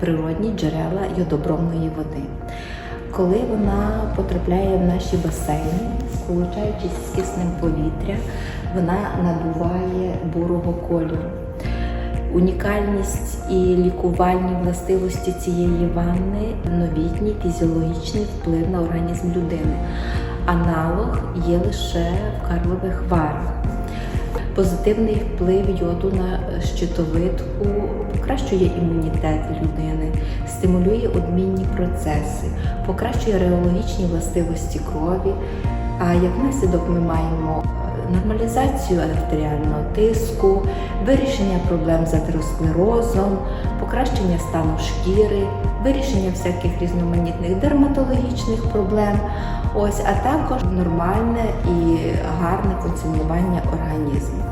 природні джерела йодобромної води. Коли вона потрапляє в наші басейни, сполучаючись з киснем повітря, вона набуває бурого кольору. Унікальність і лікувальні властивості цієї ванни новітній фізіологічний вплив на організм людини. Аналог є лише в карлових варах. Позитивний вплив йоду на щитовидку покращує імунітет людини, стимулює обмінні процеси, покращує реологічні властивості крові. А як наслідок ми маємо е, нормалізацію артеріального тиску, вирішення проблем з атеросклерозом, покращення стану шкіри, вирішення всяких різноманітних дерматологічних проблем. Ось, а також нормальне і гарне функціонування організму.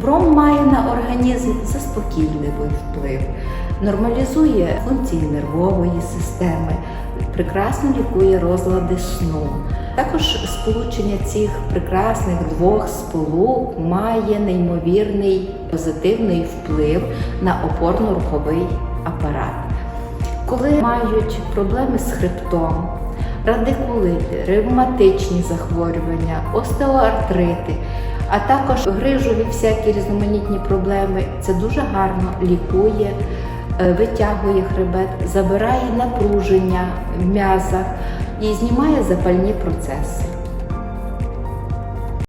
Бром має на організм заспокійливий вплив, нормалізує функції нервової системи, прекрасно лікує розлади сну. Також сполучення цих прекрасних двох сполук має неймовірний позитивний вплив на опорно-руховий апарат. Коли мають проблеми з хребтом, радикулити, ревматичні захворювання, остеоартрити, а також грижові всякі різноманітні проблеми, це дуже гарно лікує, е, витягує хребет, забирає напруження в м'язах і знімає запальні процеси.